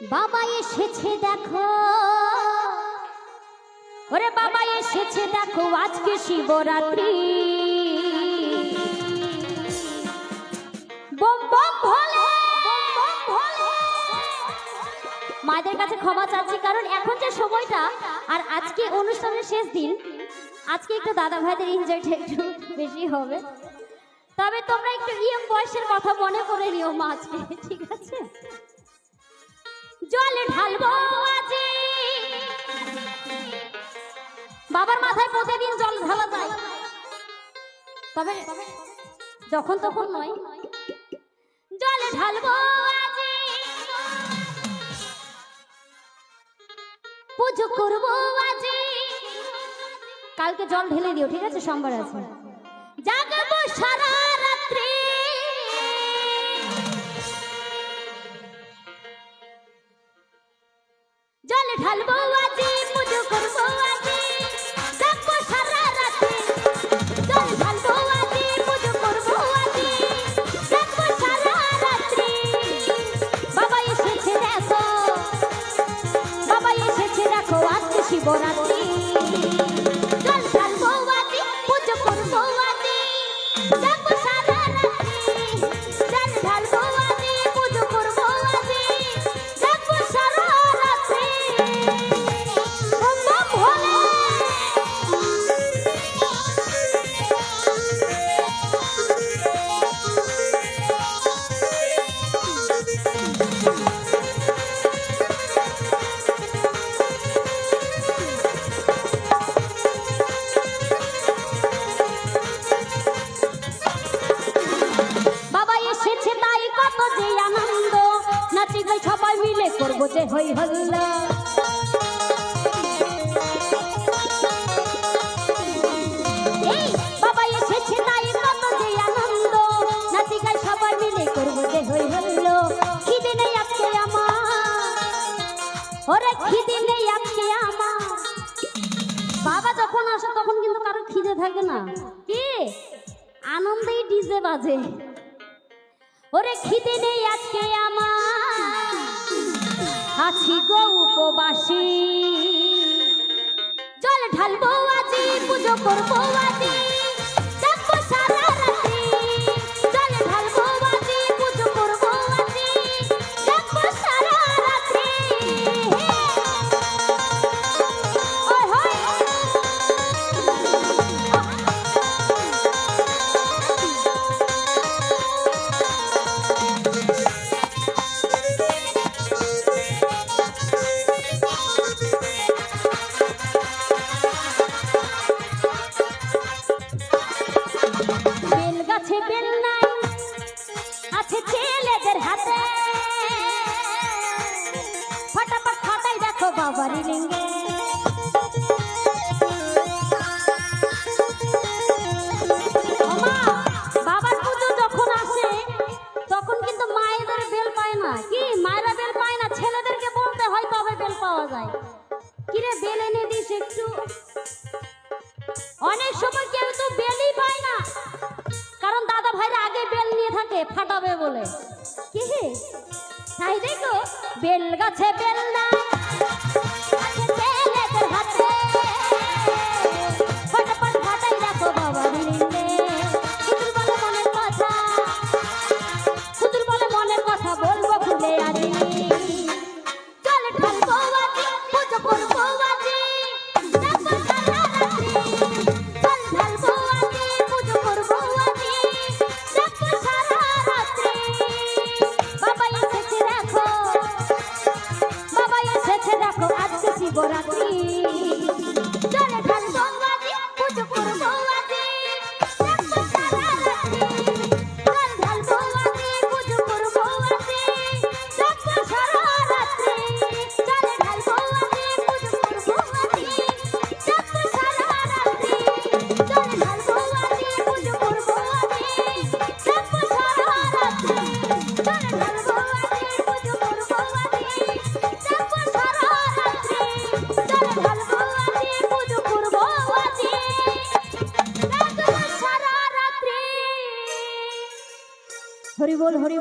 বাবা এসেছে দেখো। ওরে বাবা এসেছে দেখো, আজকে শিবরাত্রি। মায়েদের কাছে ক্ষমা চাচ্ছি, কারণ এখন যে সময়টা, আর আজকে অনুষ্ঠানের শেষ দিন, আজকে একটু দাদা ভাইদের এনজয়টা একটু বেশি হবে। তবে তোমরা একটু ইয়ং বয়সের কথা মনে করে নিও মা আজকে, ঠিক আছে? জলে ঢালবো আজি। বাবার মাথায় প্রতিদিন জল ঢালা যায়। তবে যখন তখন নয়, জলে ঢালবো আজি। পুজো করব আজি। কালকে জল ঢেলে দিও, ঠিক আছে? সোমবার আছে। জাগাবো সারা জাগবো নেই আজকে আমার। বাবা যখন আসে তখন কিন্তু কারও খিদে থাকে না। কি? আনন্দেই ডিজে বাজে। ওরে খিদে নেই আজকে আমার। উপবাসী জল ঢালবো আজি পুজো করব আজি। পাওয়া যায়। কিরে, বেল এনে একটু। অনেক সময় বেলই না। কারণ দাদা ভাইরা আগে নিয়ে থাকে, ফাটাবে বলে। কি তাই দেখো, বেল গাছে বেল বল হরি